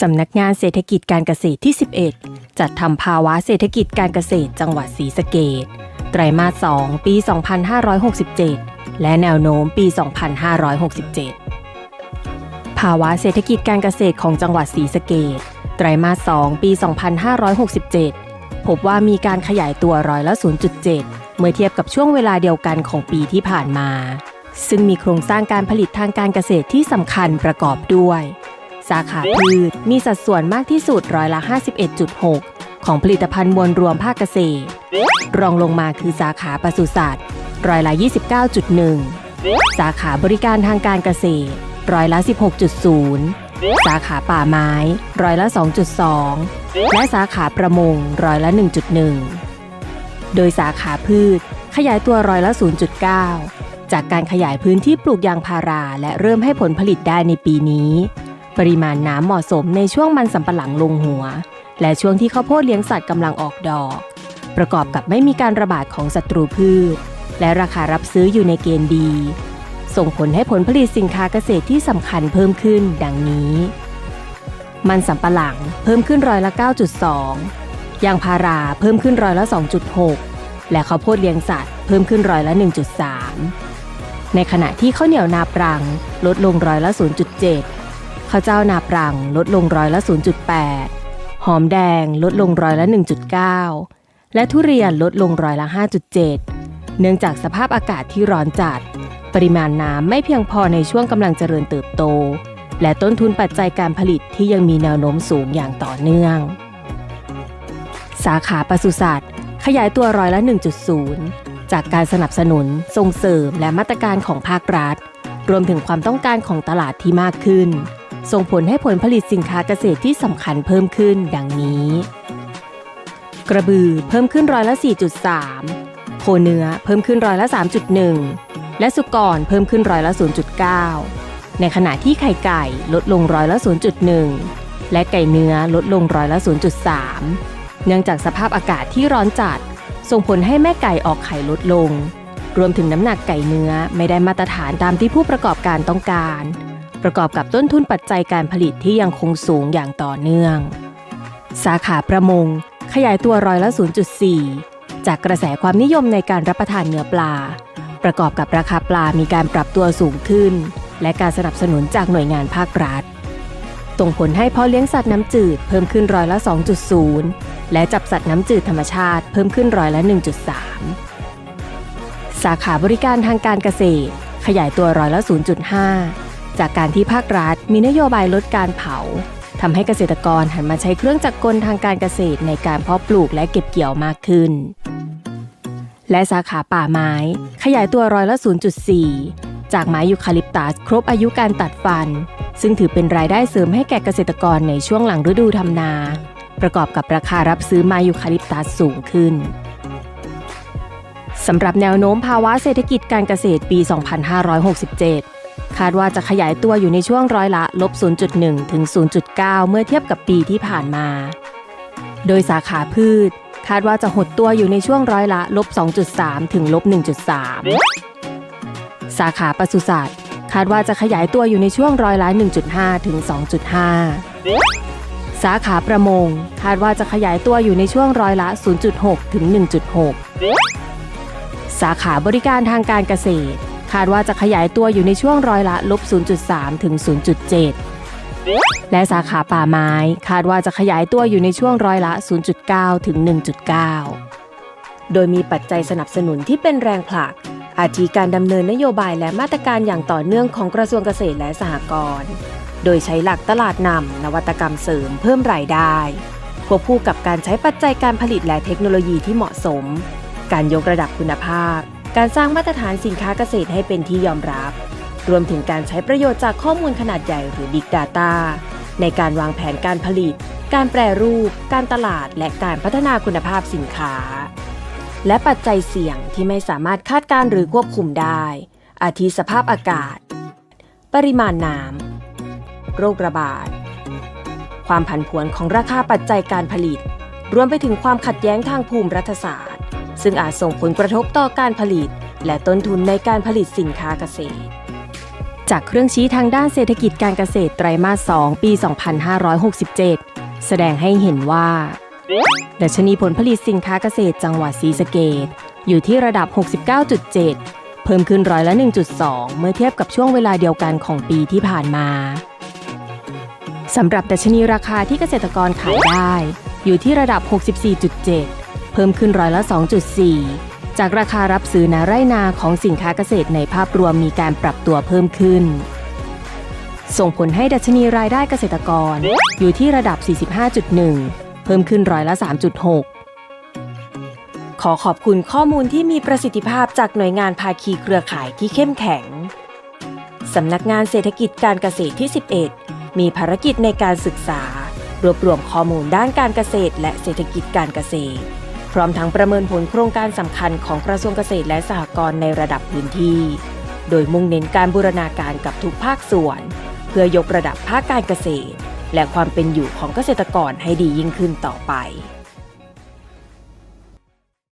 สำนักงานเศรษฐกิจการเกษตรที่ 11 จัดทำภาวะเศรษฐกิจการเกษตรจังหวัดศรีสะเกษไตรมาส 2 ปี 2567 และแนวโน้มปี 2567 ภาวะเศรษฐกิจการเกษตรของจังหวัดศรีสะเกษไตรมาส 2 ปี 2567 พบว่ามีการขยายตัวร้อยละ 0.7 เมื่อเทียบกับช่วงเวลาเดียวกันของปีที่ผ่านมา ซึ่งมีโครงสร้างการผลิตทางการเกษตรที่สำคัญประกอบด้วย สาขาพืชมีสัดส่วนมากที่สุดร้อยละ 51.6 ของผลิตภัณฑ์มวลรวมภาคเกษตร รองลงมาคือสาขาปศุสัตว์ร้อยละ 29.1 สาขาบริการทางการเกษตรร้อยละ 16.0 สาขาป่าไม้ร้อยละ 2.2 และสาขาประมงร้อยละ 1.1 โดยสาขาพืชขยายตัวร้อยละ 0.9 จากการขยายพื้นที่ปลูกยางพาราและเริ่มให้ผลผลิตได้ในปีนี้ ปริมาณน้ำเหมาะสมในช่วงมันสำปะหลังลงหัว และช่วงที่ข้าวโพดเลี้ยงสัตว์กำลังออกดอก ประกอบกับไม่มีการระบาดของศัตรูพืช และราคารับซื้ออยู่ในเกณฑ์ดี ส่งผลให้ผลผลิตสินค้าเกษตรที่สำคัญเพิ่มขึ้นดังนี้ มันสำปะหลังเพิ่มขึ้นร้อยละ 9.2 ยางพาราเพิ่มขึ้นร้อยละ 2.6 และข้าวโพดเลี้ยงสัตว์เพิ่มขึ้นร้อยละ 1.3 ในขณะที่ข้าวเหนียวนาปรังลดลงร้อยละ 0.7 ข้าวเจ้านาปรังลดลงร้อยละ 0.8 หอมแดงลดลงร้อยละ 1.9 และทุเรียนลดลงร้อยละ 5.7 เนื่องจากสภาพอากาศที่ร้อนจัด ปริมาณน้ำไม่เพียงพอในช่วงกำลังเจริญเติบโต และต้นทุนปัจจัยการผลิตที่ยังมีแนวโน้มสูงอย่างต่อเนื่อง สาขาปศุสัตว์ ขยายตัวร้อยละ 1.0 จากการสนับสนุน ส่งเสริมและมาตรการของภาครัฐ รวมถึงความต้องการของตลาดที่มากขึ้น ส่งผลให้ผลผลิตสินค้าเกษตรที่สำคัญเพิ่มขึ้นดังนี้ กระบือเพิ่มขึ้นร้อยละ 4.3 โคเนื้อเพิ่มขึ้นร้อยละ 3.1 และสุกรเพิ่มขึ้นร้อยละ 0.9 ในขณะที่ไข่ไก่ลดลงร้อยละ 0.1 และไก่เนื้อลดลงร้อยละ 0.3 เนื่องจากสภาพอากาศที่ร้อนจัด ส่งผลให้แม่ไก่ออกไข่ลดลง รวมถึงน้ำหนักไก่เนื้อไม่ได้มาตรฐานตามที่ผู้ประกอบการต้องการ ประกอบกับต้นทุนปัจจัยการผลิตที่ยังคงสูงอย่างต่อเนื่อง สาขาประมงขยายตัวร้อยละ 0.4 จากกระแสความนิยมในการรับประทานเนื้อปลา ประกอบกับราคาปลามีการปรับตัวสูงขึ้น และการสนับสนุนจากหน่วยงานภาครัฐส่งผลให้พ่อเลี้ยงสัตว์น้ำจืดเพิ่มขึ้นร้อยละ 2.0 และจับสัตว์น้ำจืดธรรมชาติเพิ่มขึ้นร้อยละ 1.3 สาขาบริการทางการเกษตร ขยายตัวร้อยละ 0.5 จากการที่ภาครัฐ มีนโยบายลดการเผาทำให้เกษตรกรหันมาใช้เครื่องจักรกลทางการเกษตรในการเพาะปลูกและเก็บเกี่ยวมากขึ้น และสาขาป่าไม้ ขยายตัวร้อยละ 0.4 จากไม้ยูคาลิปตัสครบอายุการตัดฟัน ซึ่งถือเป็นรายได้เสริมให้แก่เกษตรกรในช่วงหลังฤดูทำนา ประกอบกับราคารับซื้อไม้ยูคาลิปตัสสูงขึ้นสำหรับแนวโน้มภาวะเศรษฐกิจการเกษตรปี 2567 คาดว่าจะขยายตัวอยู่ในช่วงร้อยละลบ 0.1 ถึง 0.9 เมื่อเทียบกับปีที่ผ่านมา โดยสาขาพืช คาดว่าจะหดตัวอยู่ในช่วงร้อยละลบ 2.3 ถึงลบ 1.3 สาขาปศุสัตว์ คาดว่าจะขยายตัวอยู่ในช่วงร้อยละ 1.5 ถึง 2.5 สาขาประมง คาดว่าจะขยายตัวอยู่ในช่วงร้อยละ 0.6 ถึง 1.6 สาขาบริการทางการเกษตร คาดว่าจะขยายตัวอยู่ในช่วงร้อยละลบ 0.3 ถึง 0.7 และสาขาป่าไม้ คาดว่าจะขยายตัวอยู่ในช่วงร้อยละ 0.9 ถึง 1.9 โดยมีปัจจัยสนับสนุนที่เป็นแรงผลัก อาทิการดำเนินนโยบายและมาตรการอย่างต่อเนื่องของกระทรวงเกษตรและสหกรณ์โดยใช้หลักตลาดนำนวัตกรรมเสริมเพิ่มรายได้ควบคู่กับการใช้ปัจจัยการผลิตและเทคโนโลยีที่เหมาะสม การยกระดับคุณภาพ การสร้างมาตรฐานสินค้าเกษตรให้เป็นที่ยอมรับ รวมถึงการใช้ประโยชน์จากข้อมูลขนาดใหญ่หรือ Big Data ในการวางแผนการผลิต การแปรรูป การตลาด และการพัฒนาคุณภาพสินค้า และปัจจัยเสี่ยงที่ไม่สามารถคาดการณ์หรือควบคุมได้ อาทิสภาพอากาศ ปริมาณน้ำโรคระบาด ความผันผวนของราคาปัจจัยการผลิต รวมไปถึงความขัดแย้งทางภูมิรัฐศาสตร์ ซึ่งอาจส่งผลกระทบต่อการผลิต และต้นทุนในการผลิตสินค้าเกษตร จากเครื่องชี้ทางด้านเศรษฐกิจการเกษตรไตรมาส 2 ปี 2567 แสดงให้เห็นว่า ดัชนีผลผลิตสินค้าเกษตรจังหวัดศรีสะเกดอยู่ที่ระดับ 69.7 เพิ่มขึ้นร้อยละ 1.2 เมื่อเทียบกับช่วงเวลาเดียวกันของปีที่ผ่านมาสำหรับดัชนีราคาที่เกษตรกรขายได้ อยู่ที่ระดับ 64.7 พิ่มขึ้นร้อยละ 2.4 จากราคารับซื้อนาไร่นาของสินค้าเกษตรในภาพรวมมีการปรับตัวเพิ่มขึ้น ส่งผลให้ดัชนีรายได้เกษตรกร อยู่ที่ระดับ 45.1 เพิ่มขึ้นร้อยละ 3.6ขอขอบคุณข้อมูลที่มีประสิทธิภาพจากหน่วยงานภาคีเครือข่ายที่เข้มแข็ง สำนักงานเศรษฐกิจการเกษตรที่ 11 มีภารกิจในการศึกษา รวบรวมข้อมูลด้านการเกษตรและเศรษฐกิจการเกษตร พร้อมทั้งประเมินผลโครงการสำคัญของกระทรวงเกษตรและสหกรณ์ในระดับพื้นที่ โดยมุ่งเน้นการบูรณาการกับทุกภาคส่วน เพื่อยกระดับภาคการเกษตร และความเป็นอยู่ของเกษตรกรให้ดียิ่งขึ้นต่อไป